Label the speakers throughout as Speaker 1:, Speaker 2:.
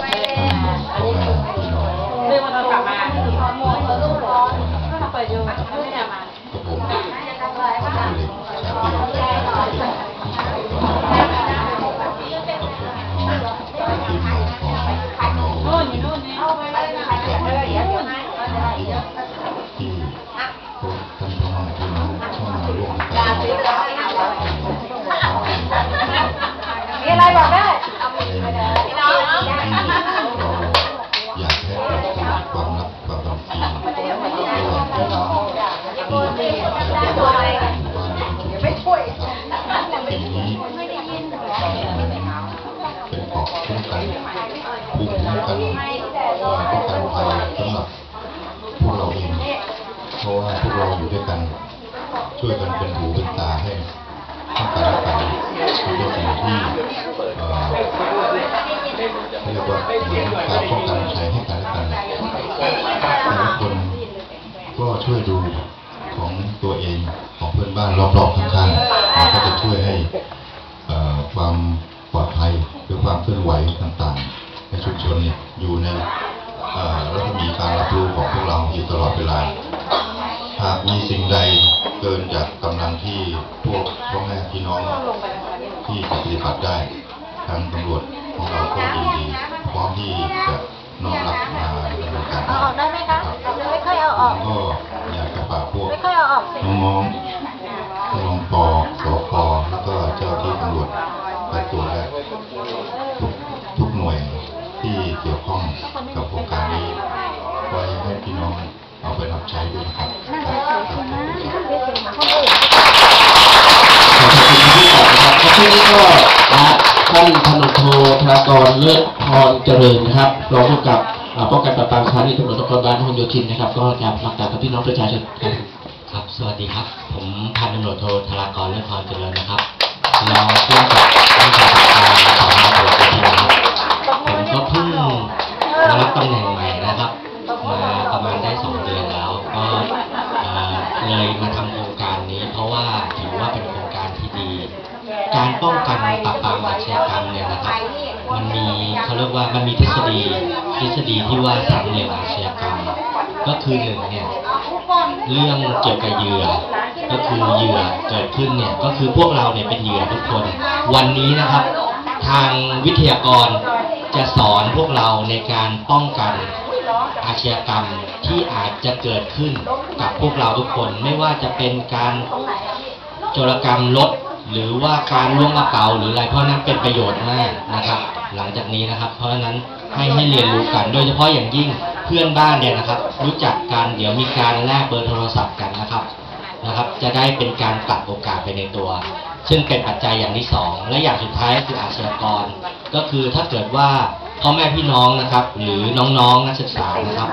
Speaker 1: พ่อแม่พี่น้อง
Speaker 2: เรื่องมันกลับมาเปิดอยู่ไม่ได้มา
Speaker 1: ที่อาศัยอยู่บ้านในชุมชนนะครับทีนี้เป็นเกาะคุ้มกันภูมิคุ้มกันป้องกันภัยสำหรับพวกเราเองเพราะว่าพวกเราอยู่ด้วยกัน ช่วยกันเป็นหูเป็นตาให้ทั้กันและกันเป็นสิ่งที่เรียกว่าการป้องกันภัยให้กันและกันแต่ละคนก็ช่วยดู ตัวเองของเพื่อนบ้านรอบๆข้างๆมันก็จะช่วยให้เอ่อความปลอดภัยหรือความเคลื่อนไหวต่างๆ ในชุมชนเนี่ยอยู่ในเอ่อรัศมีการรับรู้ของพวกเราอยู่ตลอดเวลา หากมีสิ่งใดเกินจากกำลังที่พวกพ่อแม่พี่น้องที่จะปฏิบัติได้ทางตำรวจของเราก็ยินดีพร้อมที่จะน้อมรับมาดำเนินการ
Speaker 2: เอาออกได้ไหมคะไม่ค่อยเอาออก
Speaker 1: ก็อยาก
Speaker 2: ไป
Speaker 1: ตรวจและทุกทุกหน่วยที่เกี่ยวข้องกับโครงการนี้ไว้ให้พี่น้องเอาไปรับใช้ด้วยนะครับครับ
Speaker 3: ขอบคุณที่ตอบนะครับขอบคุณนี้ก็นะท่านพันโทธนากรเลิศพรเจริญนะครับรองผู้กำกับอ่าป้องกันปราบปรามสถานีตำรวจนครบาลพหลโยธินนะครับ ก็จะประกาศกับพี่น้องประชาชนครับ
Speaker 4: ครับสวัสดีครับ ผมพันตำรวจโทธารากรเลิศพรเจริญนะครับรองผู้กำกับ นะครับมาประมาณได้สองเดือนแล้ว ก็เอ่อเลยมาทำโครงการนี้ เพราะว่าถือว่าเป็นโครงการที่ดี การป้องกันปราบปรามอาชญากรรมเนี่ยนะครับมันมีเขาเรียกว่ามันมีทฤษฎีทฤษฎีที่ว่าสามเหลี่ยมอาชญากรรม ก็คือหนึ่งเนี่ยเรื่องเกี่ยวกับเหยื่อ ก็คือเหยื่อเกิดขึ้นเนี่ยก็คือพวกเราเนี่ยเป็นเหยื่อทุกคน วันนี้นะครับ ทางวิทยากรจะสอนพวกเราในการป้องกัน อาชญากรรมที่อาจจะเกิดขึ้นกับพวกเราทุกคนไม่ว่าจะเป็นการโจรกรรมรถหรือว่าการล่วงกระเป๋าหรืออะไรเพราะนั้นเป็นประโยชน์มากนะครับ หลังจากนี้นะครับ เพราะนั้นให้ให้เรียนรู้กัน โดยเฉพาะอย่างยิ่งเพื่อนบ้านเนี่ยนะครับ รู้จักกันเดี๋ยวมีการแลกเบอร์โทรศัพท์กันนะครับนะครับ จะได้เป็นการตัดโอกาสไปในตัว ซึ่งเป็นปัจจัยอย่างที่สองและอย่างสุดท้ายคืออาชญากร ก็คือถ้าเกิดว่า พ่อแม่พี่น้องนะครับ หรือน้องๆนักศึกษานะครับ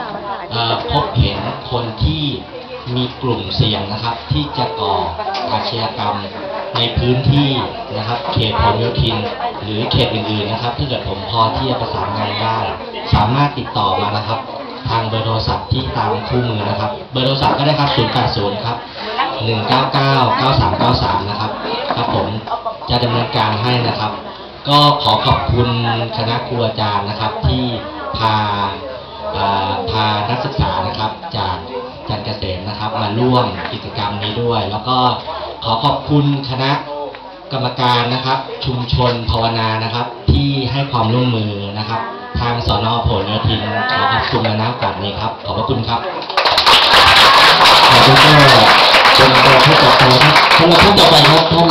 Speaker 4: พบเห็นคนที่มีกลุ่มเสี่ยงนะครับ ที่จะก่ออาชญากรรมในพื้นที่นะครับเขตพหลโยธิน หรือเขตอื่นๆนะครับถ้าเกิดผมพอที่จะประสานงานได้สามารถติดต่อมานะครับ ทางเบอร์โทรศัพท์ที่ตามคู่มือนะครับ เบอร์โทรศัพท์ก็ได้ครับ 080 ครับ 199 9393 นะครับครับผมจะดำเนินการให้นะครับ ก็ขอขอบคุณคณะครูอาจารย์นะครับที่พาพานักศึกษานะครับจากจันเกษมนะครับ มาร่วมกิจกรรมนี้ด้วย แล้วก็ขอขอบคุณคณะกรรมการนะครับ ชุมชนภาวนานะครับ ที่ให้ความร่วมมือนะครับ ทางสอนอผลโยธินขอขอบคุณมาณโอกาสนี้ครับ ขอบพระคุณครับ
Speaker 3: ขอบคุณก็เป็นตัวผู้จัดการครับสำหรับท่านต่อไปครับท่าน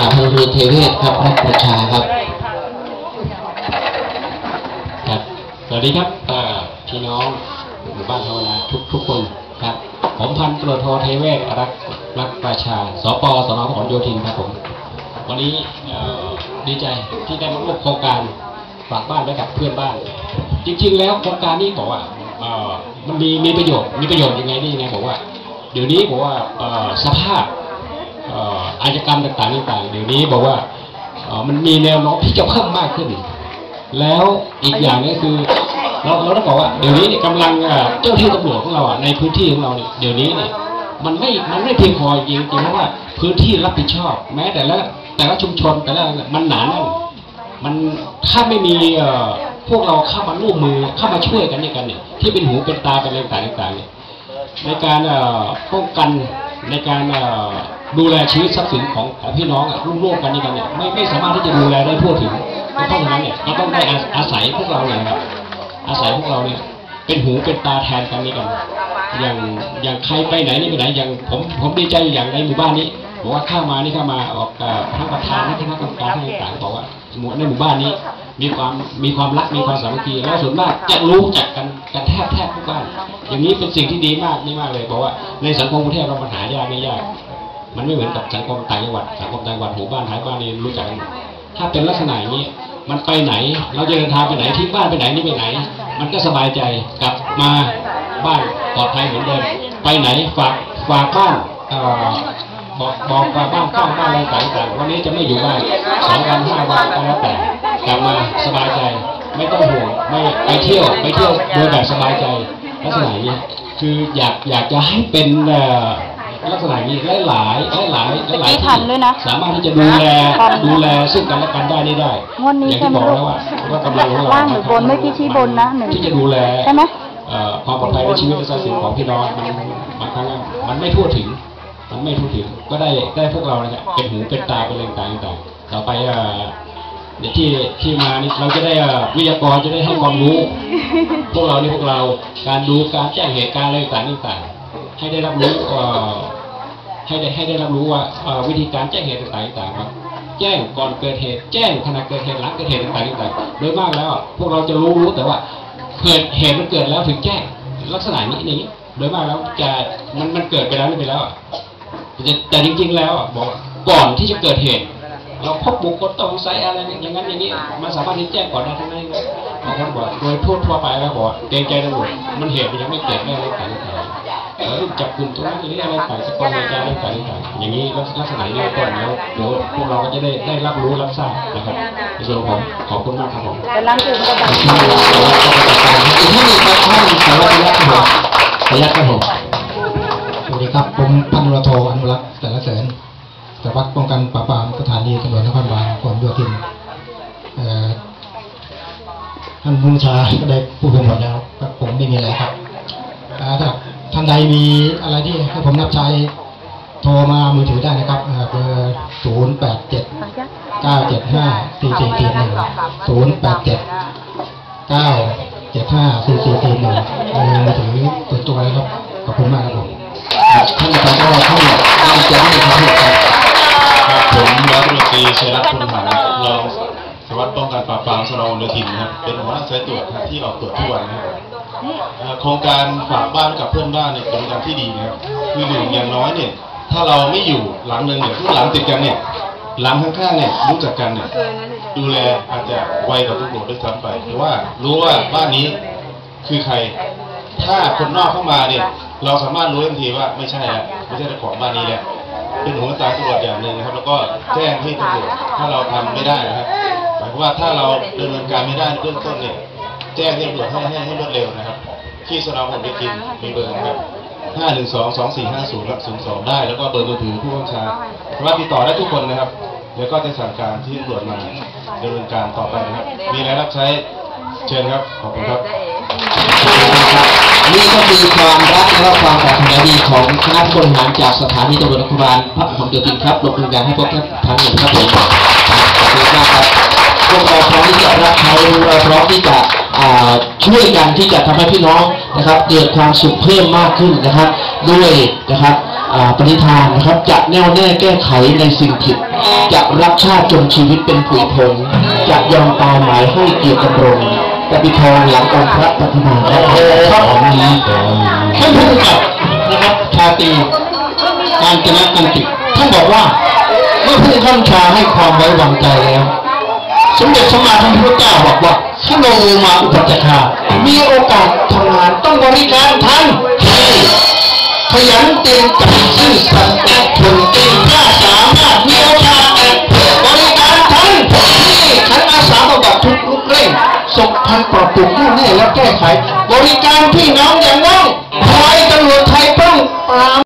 Speaker 3: อาพันเรือเทเวศครับนักประชาครับ
Speaker 5: วัสดีครับพี่น้องหมู่บ้านภาวนาทุกทุกคนครับ ผมพันตำรวจโทเทเวศรักรักประชาสปสนพหลโยธินครับผม วันนี้ดีใจที่ได้มาร่วมโครงการฝากบ้านไว้กับเพื่อนบ้าน จริง ๆ แล้วโครงการนี้บอกว่ามันมีมีประโยชน์มีประโยชน์ยังไงนี่ยังไงบอกว่า เดี๋ยวนี้บอกว่าสภาพอาชญากรรมต่างๆต่างๆเดี๋ยวนี้บอกว่ามันมีแนวโน้มที่จะเพิ่มมากขึ้น แล้วอีกอย่างนึงคือ เราเราต้องบอกว่าเดี๋ยวนี้เนี่ยกำลังเอ่เจ้าหน้าที่ตำรวจของเราอะในพื้นที่ของเราเนี่ยเดี๋ยวนี้เนี่ยมันไม่มันไม่เพียงพอจริงๆเพราะว่าพื้นที่รับผิดชอบ แม้แต่ละแต่ละชุมชนแต่ละมันหนาแน่นมันถ้าไม่มีพวกเราเข้ามาร่วมมือเข้ามาช่วยกันเนี่ยกันเนี่ยที่เป็นหูเป็นตาเป็นอะไรต่างๆต่างเนี่ยในการป้องกันในการดูแลชีวิตทรัพย์สินของของพี่น้องอะร่วมกันนี่กันเนี่ยไม่ไม่สามารถที่จะดูแลได้ทั่วถึงเพราะฉะนั้นเนี่ยก็ต้องได้อาศัยพวกเราเนี่ยครับ อาศัยพวกเราเนี่ยเป็นหูเป็นตาแทนกันนี่กันอย่างอย่างใครไปไหนนี่ไปไหนอย่างผมผมดีใจอย่างในหมู่บ้านนี้บอกว่าข้ามานี่ข้ามาออกทั้งประธานทั้งคณะกรรมการทั้งต่างบอกว่าหมู่ในหมู่บ้านนี้ มีความมีความรักมีความสามัคคีแล้วส่วนมากจะรู้จักกันกันแทบแทบทุกบ้าน อย่างนี้เป็นสิ่งที่ดีมากนี่มากเลยเพราะว่าในสังคมกรุงเทพเราปัญหายากไม่ยาก มันไม่เหมือนกับสังคมต่างจังหวัดสังคมต่างจังหวัดหมู่บ้านท้ายบ้านนี่รู้จักกันหมด ถ้าเป็นลักษณะอย่างนี้มันไปไหน เราจะเดินทางไปไหนที่บ้านไปไหนนี่ไปไหน มันก็สบายใจกลับมาบ้านปลอดภัยเหมือนเดิมไปไหนฝากฝากบ้านบอกบอกฝากบ้านข้างบ้านอะไรต่างๆวันนี้จะไม่อยู่บ้านสองวันห้าวันก็แล้วแต่กลับมาสบายใจ ไม่ต้องห่วงไม่ไปเที่ยวไปเที่ยวโดยแบบสบายใจลักษณะนี้คืออยากอยากจะให้เป็นเอ่อ ลักษณะอย่างนี้หลายหลายหลายหลายหลาย
Speaker 2: เมื่อกี้ทันด้วยนะ
Speaker 5: สามารถที่จะดูแล
Speaker 2: ทัน
Speaker 5: ดูแลซึ่งกันและกันได้นี่ได้
Speaker 2: งวดนี้
Speaker 5: อย่าง
Speaker 2: ใช่
Speaker 5: ที่
Speaker 2: ไหม
Speaker 5: บอก
Speaker 2: ลูก
Speaker 5: แล้วว่าว่ากำลังของเรา
Speaker 2: ล่างหรือบนเมื่อกี้ชี้บนนะหนึ่ง
Speaker 5: ที่จะดูแล
Speaker 2: ใช่ไหม
Speaker 5: เอ่อความปลอดภัยในชีวิตและทรัพย์สินของพี่น้องมันบางครั้งมันไม่ทั่วถึงมันไม่ทั่วถึงก็ได้ได้พวกเราเนี่ยเป็นหูเป็นตาเป็นอะไรต่างๆต่างๆต่อไปเอ่อเดี๋ยวที่ที่มานี่เราจะได้เอ่อวิทยากรจะได้ให้ความรู้ พวกเรานี่พวกเราการดูการแจ้งเหตุการณ์อะไรต่างๆต่างๆให้ได้รับรู้เอ่อ ให้ได้ให้ได้รับรู้ว่าวิธีการแจ้งเหตุต่างๆต่างครับแจ้งก่อนเกิดเหตุ แจ้งขณะเกิดเหตุหลังเกิดเหตุต่างๆต่างๆโดยมากแล้ว พวกเราจะรู้รู้แต่ว่าเกิดเหตุมันเกิดแล้วถึงแจ้งลักษณะนี้นี้โดยมากแล้วจะมันมันเกิดไปแล้วนี่ไปแล้วแต่จริงๆแล้วบอกก่อนที่จะเกิดเหตุเราพบบุคคลต้องสงสัยอะไรอย่างนั้นอย่างนี้มันสามารถที่แจ้งก่อนได้ทั้งนั้นเลยบางคนบอกโดยทั่วทั่วไปแล้วบอกเกรงใจตำรวจมันเหตุมันยังไม่เกิดไม่อะไรต่างๆแล้ว รูปจับกลุ่มตรงนั้นอย่างนี้อะไรต่างๆสกลใจอะไรต่างๆอย่างนี้ลักษณะนี้ก่อนแล้วเดี๋ยวพวกเราก็จะได้ได้รับรู้รับทราบนะครับในส่วนของผมขอบคุณมากครับผม
Speaker 2: แต่ล้างตื่นก็ดัง
Speaker 3: อีกท่านหนึ่งครับท่านสารวัตรยักษ์ครับผมสารวัตรครับผม
Speaker 6: สวัสดีครับผมพันตำรวจโทอนุรักษ์สารเสริญสารวัตรป้องกันปราบปรามสถานีตำรวจนครบาลกรมโยธินเอ่อท่านผู้บัญชาก็ได้พูดไปหมดแล้วครับผมไม่มีอะไรครับเอ่อถ้าท่านใดมีอะไรที่ให้ผมรับใช้โทรมามือถือได้นะครับเบอร์ศูนย์แปดเจ็ดเก้าเจ็ดห้าสี่สี่สี่หนึ่งศูนย์แปดเจ็ดเก้าเจ็ดห้าสี่สี่สี่หนึ่งมือถือส่วนตัวเลยครับขอบคุณมากครับผม
Speaker 3: ท่านประธานก็ท่านท่านจะให้ครับผมครับ
Speaker 1: ครับผมร้อยตำรวจตรีชัยรัตน์คุณหันรอง สารวัตรป้องกันปราบปรามสนองเรือทินนะครับ เป็นหัวหน้าสายตรวจนะครับที่ออกตรวจทุกวันนะครับเอ่อโครงการฝากบ้านกับเพื่อนบ้านเนี่ยเป็นการที่ดีนะครับคือหนึ่งอย่างน้อยเนี่ย ถ้าเราไม่อยู่หลังหนึ่งเนี่ยทุกหลังติดกันเนี่ยหลังข้างๆเนี่ยรู้จักกันเนี่ยดูแลอาจจะไวกว่าตำรวจด้วยซ้ำไปเพราะว่ารู้ว่าบ้านนี้คือใคร ถ้าคนนอกเข้ามาเนี่ย เราสามารถรู้ทันทีว่าไม่ใช่แล้วไม่ใช่เจ้าของบ้านนี้แล้วเป็นหัวตาตำรวจอย่างหนึ่งนะครับ แล้วก็แจ้งให้ตำรวจถ้าเราทำไม่ได้นะครับหมายความว่าถ้าเราดำเนินการไม่ได้เบื้องต้นเนี่ยแจ้งให้ตำรวจให้ให้ให้รวดเร็วนะครับ ที่สนามผมไปกินมีเบอร์นะครับห้าหนึ่งสองสองสี่ห้าศูนย์รับศูนย์สองได้แล้วก็เบอร์มือถือผู้บัญชาสามารถติดต่อได้ทุกคนนะครับ แล้วก็จะสั่งการที่ตำรวจมาดำเนินการต่อไปนะครับ มีอะไรรับใช้เชิญครับขอบคุณครับ
Speaker 3: นี่ก็คือความรักและความปรารถนาดีของคณะผู้บริหารจากสถานีตำรวจนครบาลพระหลโยธินครับลงทุนการให้พวกท่านทั้งหนึ่งครับผมครับขอบคุณมากครับพวก เราพร้อมที่จะรับใช้เราพร้อมที่จะช่วยกันที่จะทำให้พี่น้องนะครับเกิดความสุขเพิ่มมากขึ้นนะครับ ด้วยนะครับปณิธานนะครับจะแน่วแน่แก้ไขในสิ่งผิด จะรักชาติจนชีวิตเป็นผุยผงจะยอมตายหมายให้เกียรติดำรงจะปิทองหลังองค์พระปฏิมาครับของนี้ท่านผู้กำกับนะครับชาตีการจนะกันติท่านบอกว่าเมื่อผู้ข้าชาให้ความไว้วางใจแล้ว สมเด็จสมมาพระพุทธเจ้าบอกว่าถ้าลงมาอุปัารามีโอกาสทำงานต้องบริการท่านทีขยันเต็มใจซื่อสัตย์อดทนเก่งกล้าสามารถมีโอกาสบริการท่านทีขันอาสาบำบัดทุกลุกเร่งสบพันปรับปรุงแน่และแก้ไข บริการพี่น้อง
Speaker 7: อย่างน้องคอยตำรวจไทยป้องปราม